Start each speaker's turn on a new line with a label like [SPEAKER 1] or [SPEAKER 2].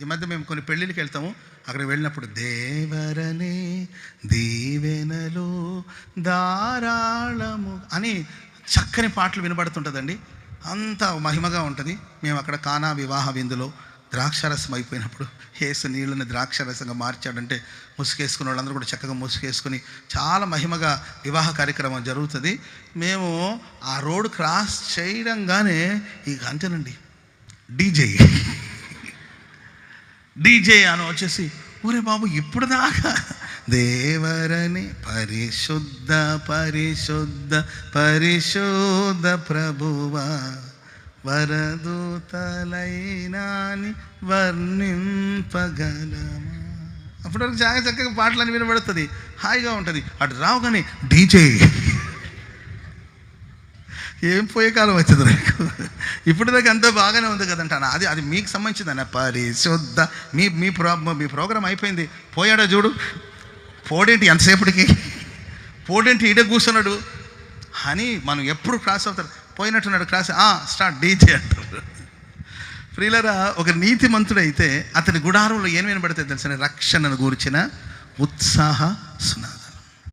[SPEAKER 1] ఈ మధ్య మేము కొన్ని పెళ్ళిళ్ళకి వెళ్తాము. అక్కడ వెళ్ళినప్పుడు దేవరనే దీవెనలు ధారాళము అని చక్కని పాటలు వినబడుతుంటుందండి. అంత మహిమగా ఉంటుంది. మేము అక్కడ కానా వివాహ విందులో ద్రాక్షరసం అయిపోయినప్పుడు ఏసు నీళ్ళని ద్రాక్షారసంగా మార్చాడంటే ముసుగేసుకున్న వాళ్ళందరూ కూడా చక్కగా ముసుగేసుకుని చాలా మహిమగా వివాహ కార్యక్రమం జరుగుతుంది. మేము ఆ రోడ్ క్రాస్ చేయడంగానే ఇక అంతేనండి డీజే. డీజే అని వచ్చేసి ఒరే బాబు ఇప్పుడు దాకా దేవరని పరిశుద్ధ పరిశుద్ధ పరిశుద్ధ ప్రభువా వరదూతలైనాని వర్ణింపగలమా? అప్పటివరకు చాలా చక్కగా పాటలని వినబడుతుంది. హాయిగా ఉంటుంది. అటు రావు కానీ డీజే ఏం పోయే కాలం వచ్చింది నాకు? ఇప్పుడు దాకా అంతా బాగానే ఉంది కదంటాను అది అది మీకు సంబంధించింది పరిశుద్ధ మీ మీ ప్రో మీ ప్రోగ్రామ్ అయిపోయింది. పోయాడా చూడు? పోడేంటి ఎంతసేపటికి? పోడేంటి ఈడ కూర్చున్నాడు? అని మనం ఎప్పుడు క్రాస్ అవుతారు పోయినట్టున్నాడు క్రాస్. స్టార్ట్ డీజే అంటారు. ప్రియులరా ఒక నీతిమంతుడైతే అతని గుడారంలో ఏం వినబడితే తెలిసిన రక్షణను గూర్చిన ఉత్సాహ సునాద.